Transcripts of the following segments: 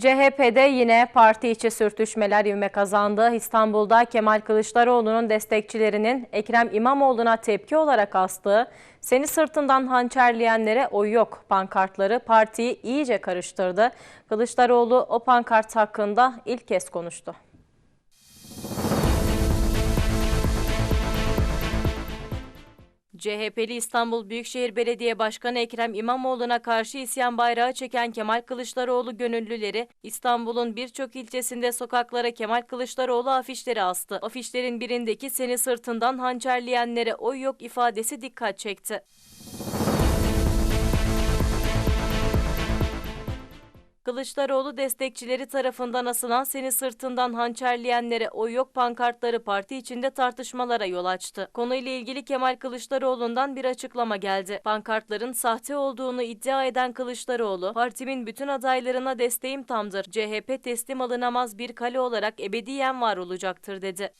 CHP'de yine parti içi sürtüşmeler ivme kazandı. İstanbul'da Kemal Kılıçdaroğlu'nun destekçilerinin Ekrem İmamoğlu'na tepki olarak astığı seni sırtından hançerleyenlere oy yok pankartları partiyi iyice karıştırdı. Kılıçdaroğlu o pankart hakkında ilk kez konuştu. CHP'li İstanbul Büyükşehir Belediye Başkanı Ekrem İmamoğlu'na karşı isyan bayrağı çeken Kemal Kılıçdaroğlu gönüllüleri İstanbul'un birçok ilçesinde sokaklara Kemal Kılıçdaroğlu afişleri astı. Afişlerin birindeki seni sırtından hançerleyenlere oy yok ifadesi dikkat çekti. Kılıçdaroğlu destekçileri tarafından asılan seni sırtından hançerleyenlere oy yok pankartları parti içinde tartışmalara yol açtı. Konuyla ilgili Kemal Kılıçdaroğlu'ndan bir açıklama geldi. Pankartların sahte olduğunu iddia eden Kılıçdaroğlu, partimin bütün adaylarına desteğim tamdır. CHP teslim alınamaz bir kale olarak ebediyen var olacaktır dedi.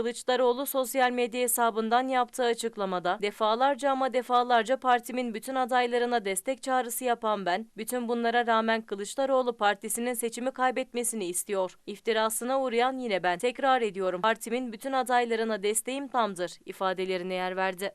Kılıçdaroğlu sosyal medya hesabından yaptığı açıklamada defalarca ama defalarca partimin bütün adaylarına destek çağrısı yapan ben, bütün bunlara rağmen Kılıçdaroğlu partisinin seçimi kaybetmesini istiyor. İftirasına uğrayan yine ben. Tekrar ediyorum partimin bütün adaylarına desteğim tamdır ifadelerine yer verdi.